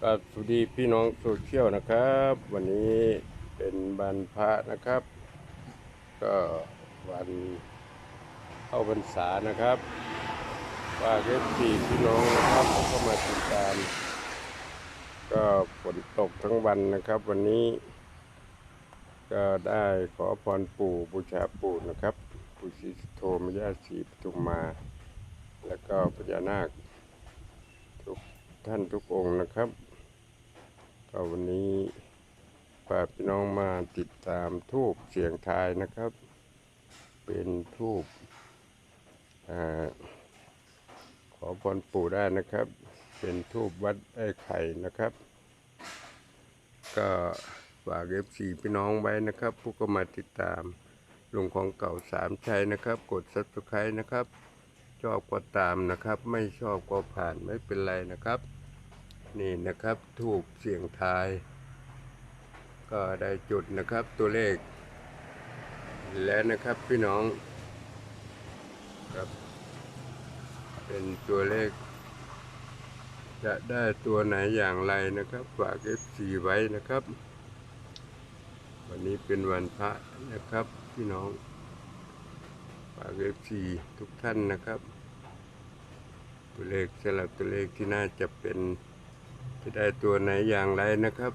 ครับสวัสดีพี่น้องโซเชียลนะครับ วันนี้เป็นวันพระนะครับ ก็วันเข้าพรรษานะครับว่าเอฟซีพี่น้องนะครับเข้ามาติดตาม ก็ฝนตกทั้งวันนะครับ วันนี้ก็ได้ขอพรปู่บูชาปู่นะครับปู่ศรีสุโธมยาศรีปทุมมา แล้วก็พญานาค ท่านทุกองค์นะครับก็วันนี้ฝากพี่น้องมาติดตามทูบเสียงทายนะครับ เป็นทูบขอพรปู่ได้นะครับ เป็นทูบวัดไอ้ไข่นะครับ ก็ฝากเอฟซีพี่น้องไว้นะครับ ผู้ก็มาติดตามลงของเก่าสามชัยนะครับ กดซับสไครต์นะครับ ชอบก็ตามนะครับ ไม่ชอบก็ผ่านไม่เป็นไรนะครับ นี่นะครับถูกเสียงทาย ก็ได้จุดนะครับตัวเลข แล้วนะครับพี่น้องครับ เป็นตัวเลข จะได้ตัวไหนอย่างไรนะครับฝากเอฟซีไว้นะครับ วันนี้เป็นวันพระนะครับพี่น้องฝากเอฟซีทุกท่านนะครับ ตัวเลขสลับตัวเลขที่น่าจะเป็นจะได้ตัวไหนอย่างไรนะครับ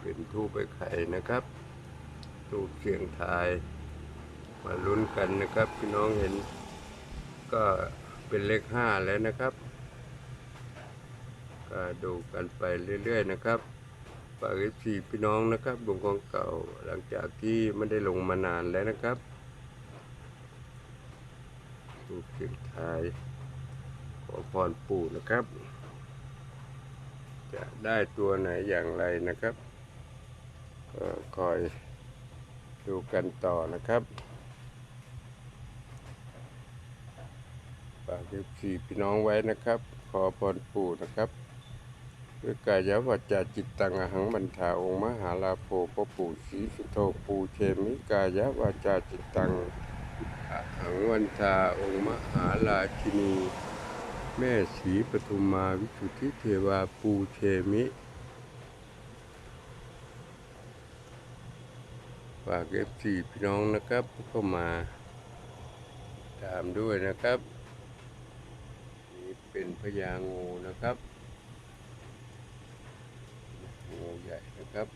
เป็นทูบไปไข่นะครับทูบเสียงทายมาลุ้นกันนะครับพี่น้องเห็น ก็เป็นเลขห้าแล้วนะครับ ก็ดูกันไปเรื่อยๆนะครับฝากเอฟซีพี่น้องนะครับวงของเก่าหลังจากที่ไม่ได้ลงมานานแล้วนะครับ ถูกเสียงทาย ขอพรปู่นะครับ จะได้ตัวไหนอย่างไรนะครับ ก็คอยดูกันต่อนะครับฝากเอฟซีพี่น้องไว้นะครับ ขอพรปู่นะครับด้วยกายวาจาจิตตังอหังบันทาองค์มหาลาโภปปู่ศรีสุโธปูเชมิกายวาจาจิตตัง หังวันทาองค์มหาลาชินี แม่ศรีปทุมมาวิสุทธิเทวาปูเชมิฝากเอฟซีพี่น้องนะครับเข้ามาตามด้วยนะครับ นี่เป็นพญางูนะครับ งูใหญ่นะครับ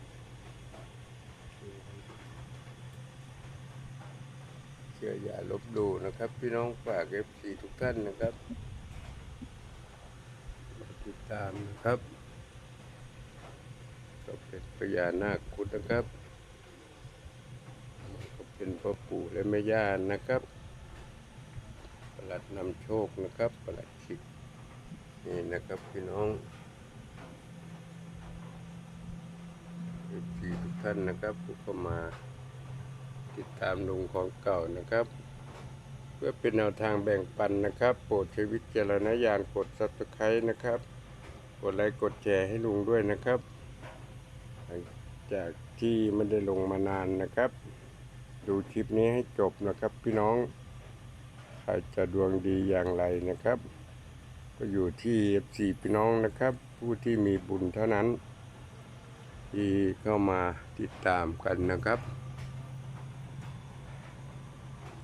เชื่ ออย่าลบดูนะครับ พี่น้องฝากเอฟซีทุกท่านนะครับติดตามนะครับ ก็เป็นพญานาคคุดนะครับก็เป็นพ่อปู่และแม่ย่านะครับประหลัดนำโชคนะครับประหลัดขิกนี่นะครับพี่น้องทีทุกท่านนะครับผู้เข้ามา ติดตามลุงของเก่านะครับ เพื่อเป็นแนวทางแบ่งปันนะครับ โปรดใช้วิจารณญาณกด subscribe นะครับ กดไลค์กดแชร์ให้ลุงด้วยนะครับ หลังจากที่ไม่ได้ลงมานานนะครับ ดูคลิปนี้ให้จบนะครับพี่น้อง ใครจะดวงดีอย่างไรนะครับ ก็อยู่ที่ FC พี่น้องนะครับ ผู้ที่มีบุญเท่านั้นที่เข้ามาติดตามกันนะครับ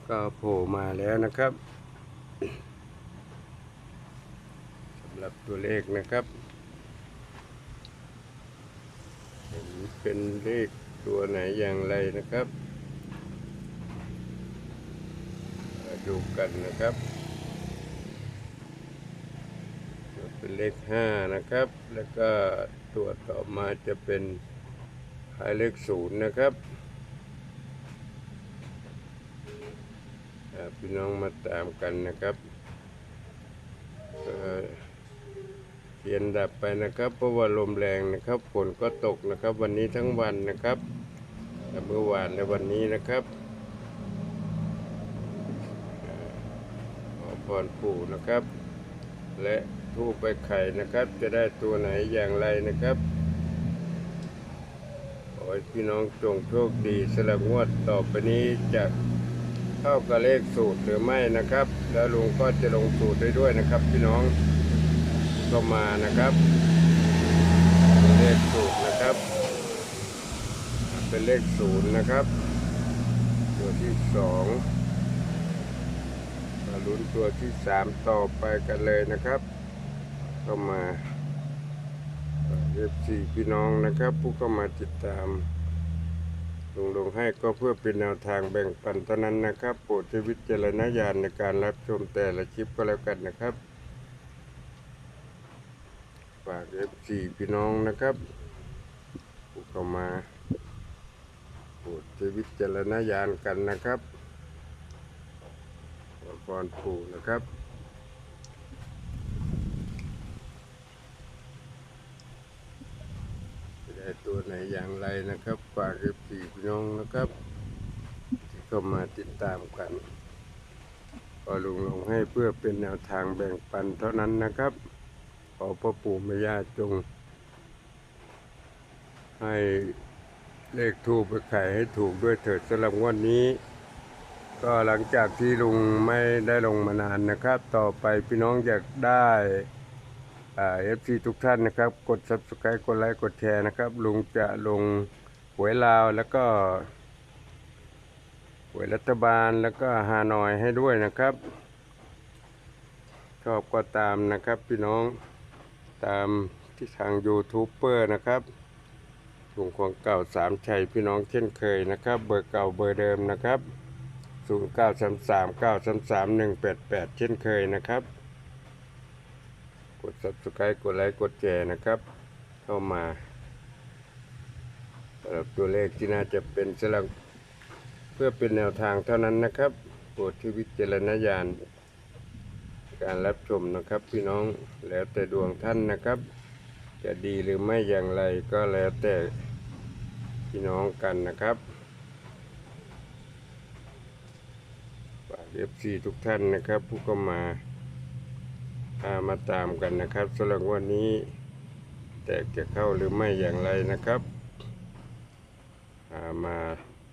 ก็โผล่มาแล้วนะครับสำหรับตัวเลขนะครับ เห็นเป็นเลขตัวไหนอย่างไรนะครับมาดูกันนะครับ เป็นเลขห้านะครับ แล้วก็ตัวต่อมาจะเป็นหมายเลขศูนย์นะครับอ่า พี่น้องมาตามกันนะครับก็เทียนดับไปนะครับ เพราะว่าลมแรงนะครับฝนก็ตกนะครับ วันนี้ทั้งวันนะครับแต่เมื่อวานในวันนี้นะครับอ่าขอพรปู่นะครับ และทูบไปไข่นะครับ จะได้ตัวไหนอย่างไรนะครับขอให้พี่น้องจงโชคดีสลับงวดต่อไปนี้จะ เข้ากับเลขสูตรหรือไม่นะครับ แล้วลุงก็จะลงสูตรได้ด้วยนะครับ พี่น้องก็มานะครับ เลขสูตรนะครับ เป็นเลขศูนย์นะครับ ตัวที่สองมาลุ้นตัวที่สามต่อไปกันเลยนะครับก็มาเอฟซีพี่น้องนะครับ ผู้เข้ามาติดตาม ลงลงให้ก็เพื่อเป็นแนวทางแบ่งปันเท่านั้นนะครับ โปรดใช้วิจารณญาณในการรับชมแต่ละคลิปก็แล้วกันนะครับ ฝากเอฟซีพี่น้องนะครับผู้เข้ามาโปรดใช้วิจารณญาณกันนะครับขอพรปู่นะครับ จะได้ ตัวไหนอย่างไรนะครับฝากเอฟซีพี่น้องนะครับที่เข้ามาติดตามกันก็ลงลงให้เพื่อเป็นแนวทางแบ่งปันเท่านั้นนะครับ ขอพระปู่แม่ย่าจง ให้เลขทูปไปไขให้ถูกด้วยเถิดสำหรับวันนี้ ก็หลังจากที่ลุงไม่ได้ลงมานานนะครับ ต่อไปพี่น้องอยากได้ เอฟซีทุกท่านนะครับ กด subscribe กดไลค์กดแชร์นะครับ ลุงจะลงหวยลาวแล้วก็หวยรัฐบาลแล้วก็ฮานอยให้ด้วยนะครับ ชอบก็ตามนะครับพี่น้องตามที่ทางยูทูบเบอร์นะครับลุงของเก่าสามชัยพี่น้องเช่นเคยนะครับ เบอร์เก่าเบอร์เดิมนะครับ 0 9 3 3 9 3 3 1 8 8 เช่นเคยนะครับ กด subscribe กดไลค์กดแชร์นะครับ เข้ามาสำหรับตัวเลขที่น่าจะเป็นสลักเพื่อเป็นแนวทางเท่านั้นนะครับโปรดที่วิจารณญาณการรับชมนะครับพี่น้องแล้วแต่ดวงท่านนะครับ จะดีหรือไม่อย่างไรก็แล้วแต่พี่น้องกันนะครับฝากเอฟซีทุกท่านนะครับ ผู้ก็มาพา มาตามกันนะครับสำหรับวันนี้แตกจะเข้าหรือไม่อย่างไรนะครับามา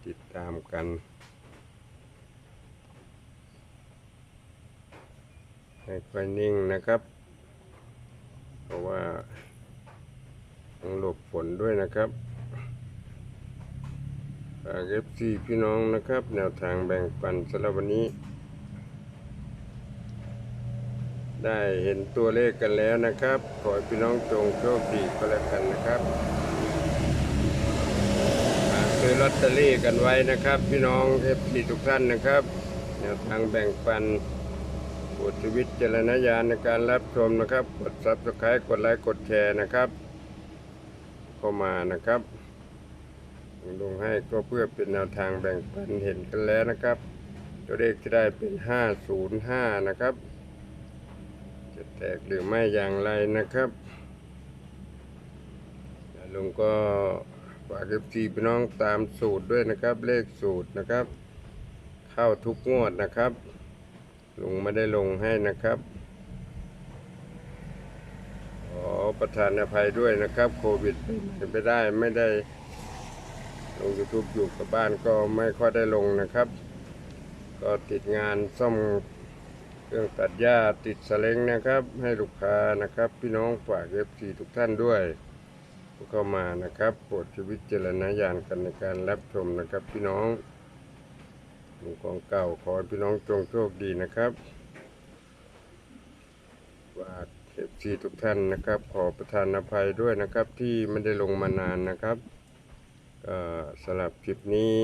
ติดตามกันให้ค่อยนิ่งนะครับ เพราะว่าต้องหลบฝนด้วยนะครับฝากเอฟซีพี่น้องนะครับ แนวทางแบ่งปันสำหรับวันนี้ ได้เห็นตัวเลขกันแล้วนะครับ ขอให้พี่น้องจงโชคดีก็แล้วกันนะครับฝากซื้อลอตเตอรี่กันไว้นะครับ พี่น้องเอฟซีทุกท่านนะครับแนวทางแบ่งปันโปรดชีวิตเจรณญาณในการรับชมนะครับ กดซับสไครต์กดไลค์กดแชร์นะครับ เข้ามานะครับลงให้ก็เพื่อเป็นแนวทางแบ่งปันเห็นกันแล้วนะครับ ตัวเลขที่ได้เป็น 505 นะครับ จะแตกหรือไม่อย่างไรนะครับลุงก็ฝากเอฟซีพี่น้องตามสูตรด้วยนะครับ เลขสูตรนะครับ เข้าทุกงวดนะครับ ลุงไม่ได้ลงให้นะครับขอประทานอภัยด้วยนะครับ โควิดเป็นไปได้ไม่ได้ลง YouTube อยู่กับบ้านก็ไม่ค่อยได้ลงนะครับ ก็ติดงานซ่อม เครื่องตัดหญ้าติดสเล้งนะครับ ให้ลูกค้านะครับ พี่น้องฝากเอฟซีทุกท่านด้วยเข้ามานะครับโปรดช้วิตเจรณญาณกันในการรับชมนะครับ พี่น้องหมู่ของเก่าขอให้พี่น้องจงโชคดีนะครับฝากเอฟซีทุกท่านนะครับ ขอประทานอภัยด้วยนะครับ ที่ไม่ได้ลงมานานนะครับสำหรับคลิปนี้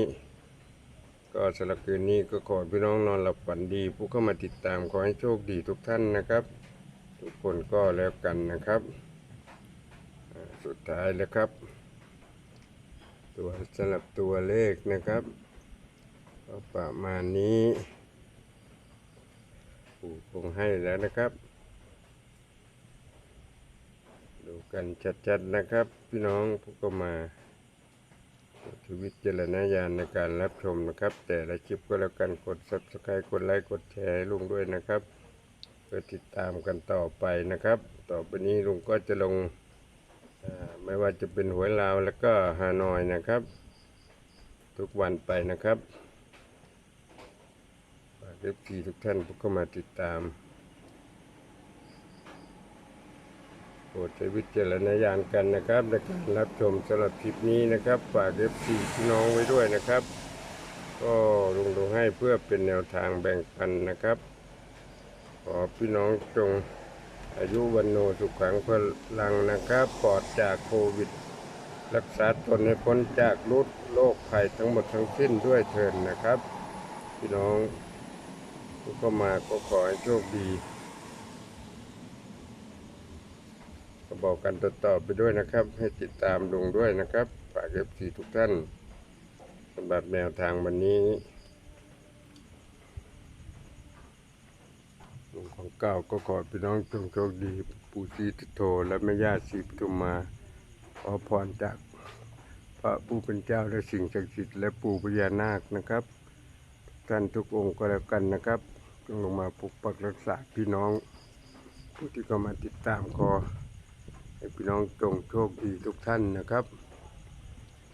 ก็สำหรับคืนนี้ก็ขอพี่น้องนอนหลับฝันดี ผู้เข้ามาติดตามขอให้โชคดีทุกท่านนะครับ ทุกคนก็แล้วกันนะครับ สุดท้ายแล้วครับ ตัวสำหรับตัวเลขนะครับก็ประมาณนี้ปู่คงให้แล้วนะครับ ดูกันชัดๆนะครับ พี่น้องผู้เข้ามา วิตเจรณญาณในการรับชมนะครับ แต่ละคลิปก็แล้วกันกด subscribe กดไลค์กดแชร์ลุงด้วยนะครับเพื่อติดตามกันต่อไปนะครับ ต่อไปนี้ลุงก็จะลงไม่ว่าจะเป็นหัวลาวแล้วก็ฮานอยนะครับ ทุกวันไปนะครับเอฟซีทุกท่านผู้เข้ามาติดตาม โปร ดใช้วิจารณญาณกันนะครับในการรับชมสำหรับคลิปนี้นะครับ ฝากเอฟซีพี่น้องไว้ด้วยนะครับ ก็ลงลงให้เพื่อเป็นแนวทางแบ่งปันนะครับ ขอพี่น้องจงอายุวันโนสุขังพลังนะครับปลอดจากโควิด รักษาตนให้พ้นจากรุดโรคภัยทั้งหมดทั้งสิ้นด้วยเถินนะครับ พี่น้องผู้เข้ามาก็ขอให้โชคดี ก็บอกกันต่อๆไปด้วยนะครับ ให้ติดตามลงด้วยนะครับฝากเอฟซีทุกท่านสำหรับแนวทางวันนี้ลุงของเก้าก็ขอพี่น้องจงโชคดีปู่ศรีสุโธและแม่ย่าศรีปทุมมาขอพรจากพระผู้เป็นเจ้าและสิ่งศักดิ์สิทธิ์และปู่พญานาคนะครับท่านทุกองค์ก็แล้วกันนะครับจงลงมาปกปักรักษาพี่น้อง ผู้ที่เข้ามาติดตามขอ ให้พี่น้องจงโชคดีทุกท่านนะครับ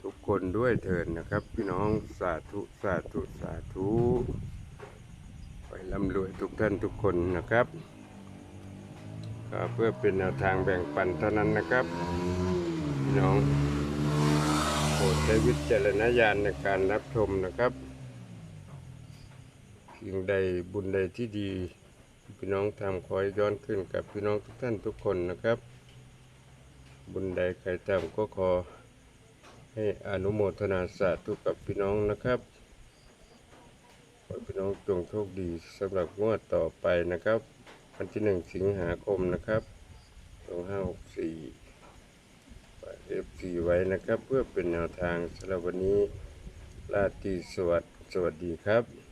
ทุกคนด้วยเถิดนะครับ พี่น้องสาธุสาธุสาธุไปร่ำรวยทุกท่านทุกคนนะครับก็เพื่อเป็นแนวทางแบ่งปันเท่านั้นนะครับพี่น้องโปรดใช้วิจารณญาณในการรับชมนะครับสิ่งใดบุญใดที่ดี พี่น้องทำขอย้อนขึ้นกับพี่น้องทุกท่านทุกคนนะครับ บุญใดใครทำก็ขอให้อนุโมทนาสาธุกับพี่น้องนะครับขอพี่น้องจงโชคดีสำหรับงวดต่อไปนะครับ วันที่หนึ่งสิงหาคมนะครับสองห้าหกสี่เอฟซีไว้นะครับ เพื่อเป็นแนวทางสำหรับวันนี้ราตีสวัสดิ์สวัสดีครับ